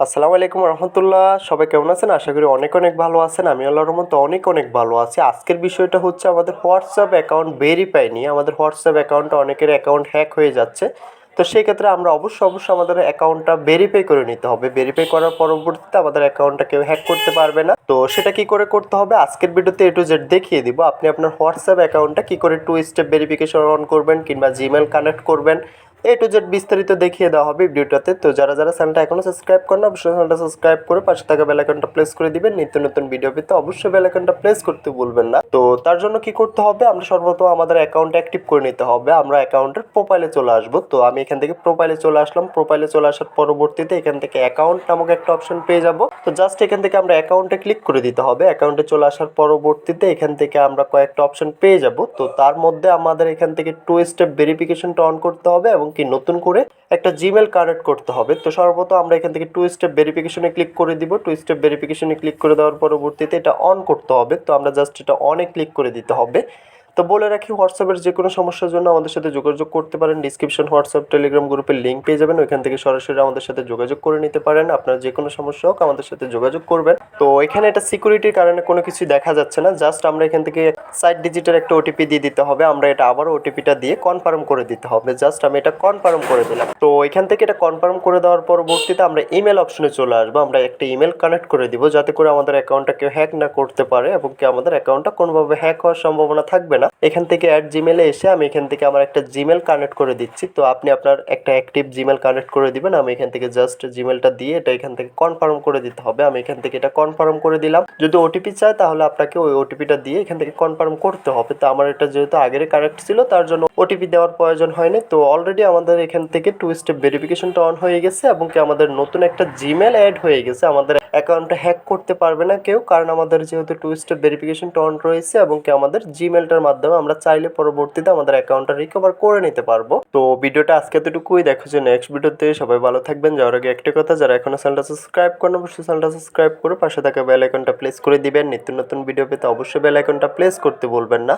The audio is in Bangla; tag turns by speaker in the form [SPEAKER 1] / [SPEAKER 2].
[SPEAKER 1] আসসালামু আলাইকুম রহমতুল্লাহ। সবাই কেমন আছেন? আশা করি অনেক অনেক ভালো আছেন। আমি আল্লাহর রহমতে অনেক অনেক ভালো আছি। আজকের বিষয়টা হচ্ছে আমাদের হোয়াটসঅ্যাপ অ্যাকাউন্ট ভেরিফাই নিয়ে। আমাদের হোয়াটসঅ্যাপ অ্যাকাউন্টটা অনেকের অ্যাকাউন্ট হ্যাক হয়ে যাচ্ছে। তো সেই ক্ষেত্রে আমরা অবশ্যই অবশ্যই আমাদের অ্যাকাউন্টটা ভেরিফাই করে নিতে হবে। ভেরিফাই করার পরবর্তীতে আমাদের অ্যাকাউন্টটা কেউ হ্যাক করতে পারবে না। তো সেটা কি করে করতে হবে? আজকের ভিডিওতে এ টু জেড দেখিয়ে দিব। আপনি আপনার হোয়াটসঅ্যাপ অ্যাকাউন্টটা কি করে টু স্টেপ ভেরিফিকেশন অন করবেন কিংবা জিমেল কানেক্ট করবেন। এ টু জেড বিস্তারিত দেখিয়ে দেওয়া হবে ভিডিওটাতে। তো যারা যারা চ্যানেলটা এখনও সাবস্ক্রাইব করেন অবশ্যই চ্যানেলটা সাবস্ক্রাইব করে পাশে থাকা বেল আইকনটা প্রেস করে দিবেন। নিত্য নতুন ভিডিও পেতে অবশ্যই বেল আইকনটা প্রেস করতে ভুলবেন না। তো তার জন্য কি করতে হবে? আমরা সর্বপ্রথম আমাদের অ্যাকাউন্ট অ্যাক্টিভ করে নিতে হবে। আমরা অ্যাকাউন্টের প্রোফাইলে চলে আসব। তো আমি এখান থেকে প্রোফাইলে চলে আসলাম। প্রোফাইলে চলে আসার পরবর্তীতে এখান থেকে অ্যাকাউন্ট নামক একটা অপশন পেয়ে যাব। তো জাস্ট এখান থেকে আমরা অ্যাকাউন্টে ক্লিক করে দিতে হবে। অ্যাকাউন্টে চলে আসার পরবর্তীতে এখান থেকে আমরা কয়েকটা অপশন পেয়ে যাব। তো তার মধ্যে আমাদের এখান থেকে টু স্টেপ ভেরিফিকেশনটা অন করতে হবে এবং কি নতুন করে একটা জিমেল কানেক্ট করতে হবে। তো সর্বত আমরা এখান থেকে টু স্টেপ ভেরিফিকেশনে ক্লিক করে দিব। টু স্টেপ ভেরিফিকেশনে ক্লিক করে দেওয়ার পরবর্তীতে এটা অন করতে হবে। তো আমরা জাস্ট এটা অনে ক্লিক করে দিতে হবে। তো বলে রাখি হোয়াটসঅ্যাপের যে কোনো সমস্যার জন্য আমাদের সাথে যোগাযোগ করতে পারেন। ডিসক্রিপশন হোয়াটসঅ্যাপ টেলিগ্রাম গ্রুপের লিঙ্ক পেয়ে যাবেন। ওইখান থেকে সরাসরি আমাদের সাথে যোগাযোগ করে নিতে পারেন। আপনার যে কোনো সমস্যা হোক, আমাদের সাথে যোগাযোগ করবেন। তো এখানে এটা সিকিউরিটির কারণে কোনো কিছু দেখা যাচ্ছে না। জাস্ট আমরা এখান থেকে সাইট ডিজিটের একটা ওটিপি দিয়ে দিতে হবে। আমরা এটা আবারও ওটিপিটা দিয়ে কনফার্ম করে দিতে হবে। জাস্ট আমি এটা কনফার্ম করে দিলাম। তো এখান থেকে এটা কনফার্ম করে দেওয়ার পরবর্তীতে আমরা ইমেল অপশনে চলে আসব। আমরা একটা ইমেল কানেক্ট করে দিব, যাতে করে আমাদের অ্যাকাউন্টটা কেউ হ্যাক না করতে পারে এবং কি আমাদের অ্যাকাউন্টটা কোনোভাবে হ্যাক হওয়ার সম্ভাবনা থাকবে না। এখান থেকে অ্যাড জিমেলে এসে আমি এখান থেকে আমার একটা জিমেল কানেক্ট করে দিচ্ছি। তো আপনি আপনার একটা অ্যাক্টিভ জিমেল কানেক্ট করে দিবেন। আমি এখান থেকে জাস্ট জিমেলটা দিয়ে এটা এখান থেকে কনফার্ম করে দিতে হবে। আমি এখান থেকে এটা কনফার্ম করে দিলাম। যদি ওটিপি চায় তাহলে আপনাকে ওই ওটিপিটা দিয়ে এখান থেকে কনফার্ম করতে হবে। তো আমার এটা যেহেতু আগের কানেক্ট ছিল, তার জন্য ওটিপি দেওয়ার প্রয়োজন হয়নি। তো অলরেডি আমাদের এখান থেকে টু স্টেপ ভেরিফিকেশনটা অন হয়ে গেছে এবং কি আমাদের নতুন একটা জিমেল অ্যাড হয়ে গেছে। আমাদের অ্যাকাউন্টটা হ্যাক করতে পারবে না কেউ, কারণ আমাদের যেহেতু টু স্টেপ ভেরিফিকেশনটা অন রয়েছে এবং কি আমাদের জিমেলটার মাধ্যমে আমরা চাইলে পরবর্তীতে আমাদের অ্যাকাউন্টটা রিকভার করে নিতে পারব। তো ভিডিওটা আজকে এতটুকুই, দেখো যে নেক্সট ভিডিওতে, সবাই ভালো থাকবেন। যাওয়ার আগে একটা কথা, যারা এখনও চ্যানেলটা সাবস্ক্রাইব করেন, অবশ্যই চ্যানেলটা সাবস্ক্রাইব করে পাশে থাকা বেল আইকনটা প্লেস করে দিবেন। নিত্য নতুন ভিডিও পেতে অবশ্যই বেল আইকনটা প্লেস করতে বলবেন না।